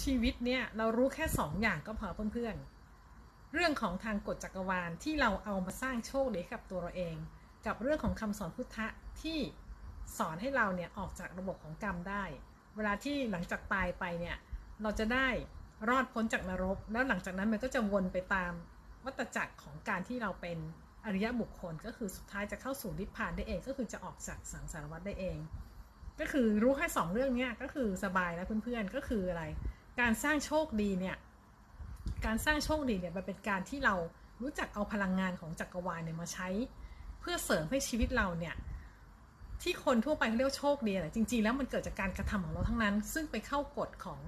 ชีวิตเนี่ยเรารู้แค่สองอย่างก็พอเพื่อนๆ เรื่องของทางกฎจักรวาลที่เราเอามาสร้างโชคดีให้กับตัวเราเอง กับเรื่องของคำสอนพุทธะที่สอนให้เราเนี่ยออกจากระบบของกรรมได้ เวลาที่หลังจากตายไปเนี่ยเราจะได้รอดพ้นจากนรก แล้วหลังจากนั้นมันก็จะวนไปตามวัฏจักรของการที่เราเป็นอริยบุคคลก็คือสุดท้ายจะเข้าสู่นิพพานได้เอง ก็คือจะออกจากสังสารวัฏได้เอง ก็คือรู้แค่สองเรื่องเนี้ยก็คือสบายแล้วเพื่อนๆก็คืออะไร การสร้างโชคดีเนี่ย การสร้างโชคดีเนี่ยมันเป็นการที่เรารู้จักเอาพลังงานของจักรวาลเนี่ยมาใช้ เพื่อเสริมให้ชีวิตเราเนี่ยที่คนทั่วไปเขาเรียกโชคดีแหละจริงๆ แล้วมันเกิดจากการกระทำของเราทั้งนั้น ซึ่งไปเข้ากฎของ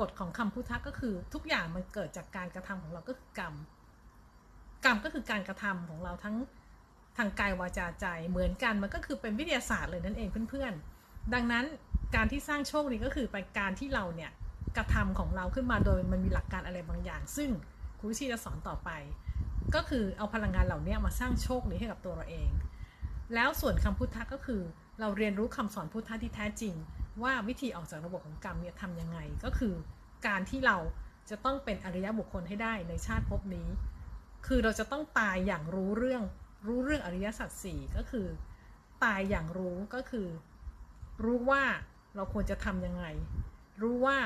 กฎของคำพุทธะก็คือ ทุกอย่างมันเกิดจากการกระทำของเราก็คือกรรม กรรมก็คือการกระทำของเราทั้งทางกายวาจาใจเหมือนกันมันก็คือเป็นวิทยาศาสตร์เลยนั่นเองเพื่อนๆ ดังนั้นการที่สร้างโชคดีก็คือเป็นการที่เราเนี่ย กระทำของเราขึ้นมาโดยมันมีหลักการอะไรบางอย่าง ซึ่งครูวิชีจะสอนต่อไป ก็คือเอาพลังงานเหล่านี้มาสร้างโชคดีให้กับตัวเราเอง แล้วส่วนคำพุทธะก็คือเราเรียนรู้คำสอนพุทธะที่แท้จริง ว่าวิธีออกจากระบบของกรรมเนี่ยทำยังไง ก็คือการที่เราจะต้องเป็นอริยบุคคลให้ได้ในชาติภพนี้ คือเราจะต้องตายอย่างรู้เรื่องรู้เรื่องอริยสัจสี่ก็คือ ตายอย่างรู้ก็คือ รู้ว่าเราควรจะทำยังไง รู้ว่า